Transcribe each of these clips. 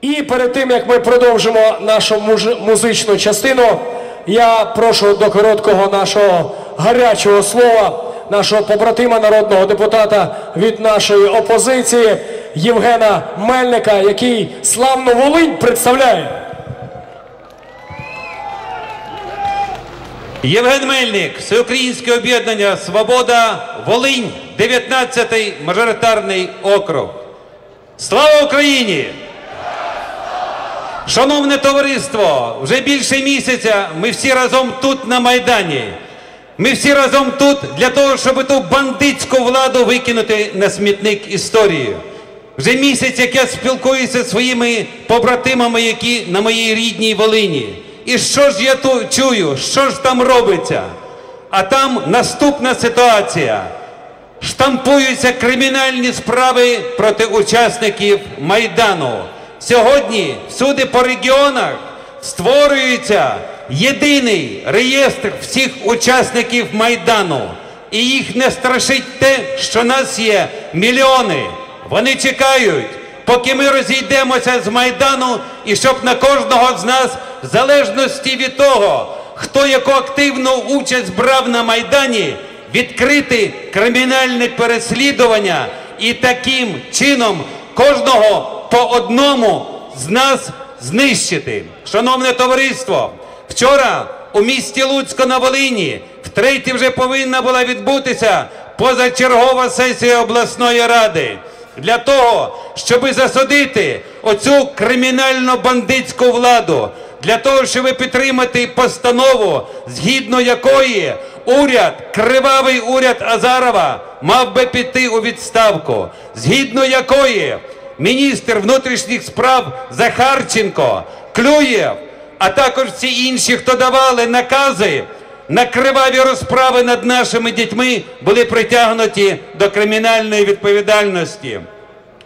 І перед тим як ми продовжимо нашу музичну частину, я прошу до короткого нашого гарячого слова нашого побратима народного депутата від нашої опозиції Євгена Мельника, який славну Волинь представляє. Євген Мельник, Всеукраїнське об'єднання Свобода, Волинь, 19-й мажоритарний округ. Слава Україні! Шановне товариство, вже більше місяця ми всі разом тут на Майдані. Ми всі разом тут для того, щоб ту бандитську владу викинути на смітник історії. Вже місяць, як я спілкуюся зі своїми побратимами, які на моїй рідній Волині. І що ж я тут чую? Що ж там робиться? А там наступна ситуація. Штампуються кримінальні справи проти учасників Майдану. Сьогодні всюди по регіонах створюється єдиний реєстр всіх учасників Майдану. І їх не страшить те, що нас є мільйони. Вони чекають, поки ми розійдемося з Майдану, і щоб на кожного з нас, в залежності від того, хто яку активну участь брав на Майдані, відкрити кримінальне переслідування і таким чином кожного по одному з нас знищити. Шановне товариство, вчора у місті Луцько на Волині втретє вже повинна була відбутися позачергова сесія обласної ради для того, щоб засудити оцю кримінально-бандитську владу, для того, щоб підтримати постанову, згідно якої уряд, кривавий уряд Азарова, мав би піти у відставку, згідно якої міністр внутрішніх справ Захарченко, Клюєв, а також всі інші, хто давали накази на криваві розправи над нашими дітьми, були притягнуті до кримінальної відповідальності.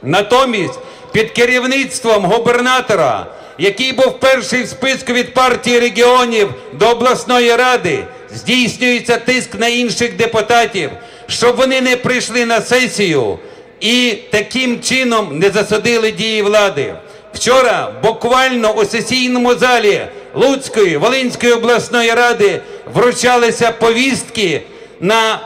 Натомість під керівництвом губернатора, який був перший в списку від партії регіонів до обласної ради, здійснюється тиск на інших депутатів, щоб вони не прийшли на сесію і таким чином не засудили дії влади. Вчора буквально у сесійному залі Луцької Волинської обласної ради вручалися повістки на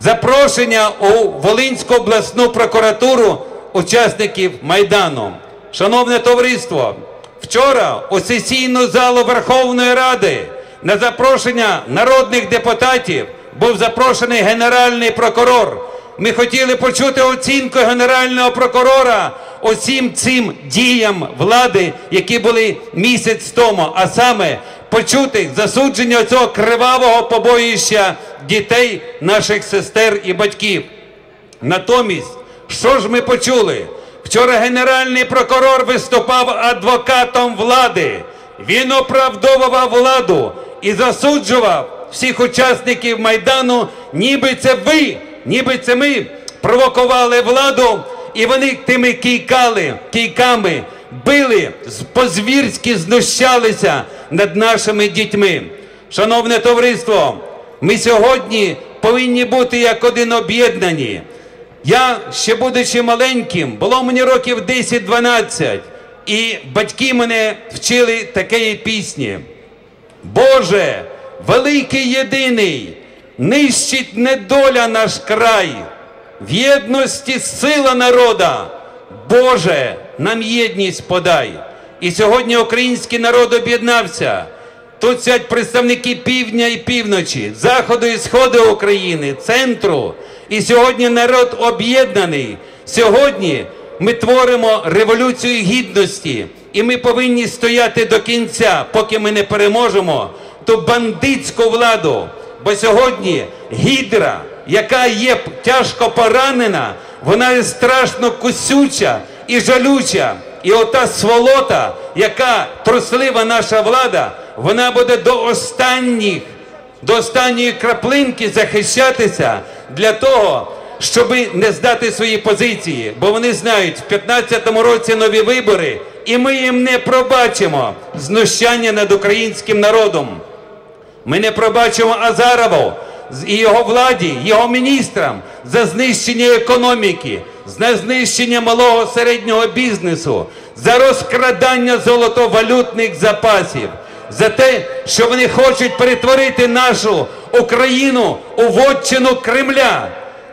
запрошення у Волинську обласну прокуратуру учасників Майдану. Шановне товариство, вчора у сесійну залу Верховної Ради на запрошення народних депутатів був запрошений генеральний прокурор. Ми хотіли почути оцінку генерального прокурора усім цим діям влади, які були місяць тому, а саме почути засудження цього кривавого побоїща дітей, наших сестер і батьків. Натомість, що ж ми почули? Вчора генеральний прокурор виступав адвокатом влади. Він оправдовував владу і засуджував всіх учасників Майдану, ніби це ви, ніби це ми провокували владу, і вони тими кійкали, кійками били, по-звірськи знущалися над нашими дітьми. Шановне товариство, ми сьогодні повинні бути як один об'єднані. Я, ще будучи маленьким, було мені років 10-12, і батьки мене вчили такої пісні. Боже, великий єдиний, нищить недоля наш край, в єдності сила народа. Боже, нам єдність подай. І сьогодні український народ об'єднався. Тут сядь представники півдня і півночі, заходу і сходу України, центру. І сьогодні народ об'єднаний. Сьогодні ми творимо революцію гідності, і ми повинні стояти до кінця, поки ми не переможемо ту бандитську владу. Бо сьогодні гідра, яка є тяжко поранена, вона є страшно кусюча і жалюча. І ота сволота, яка труслива наша влада, вона буде до останніх, до останньої краплинки захищатися для того, щоб не здати свої позиції. Бо вони знають, в 2015 році нові вибори, і ми їм не пробачимо знущання над українським народом. Ми не пробачимо Азарову і його владі, його міністрам за знищення економіки, за знищення малого середнього бізнесу, за розкрадання золотовалютних запасів, за те, що вони хочуть перетворити нашу Україну у вотчину Кремля.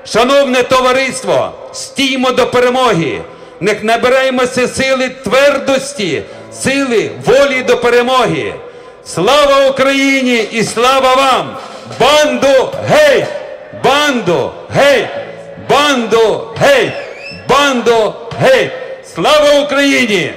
Шановне товариство, стіймо до перемоги, не набираємося сили твердості, сили волі до перемоги. Слава Україні і слава вам! Банду гей! Банду гей! Банду гей! Банду гей! Слава Україні!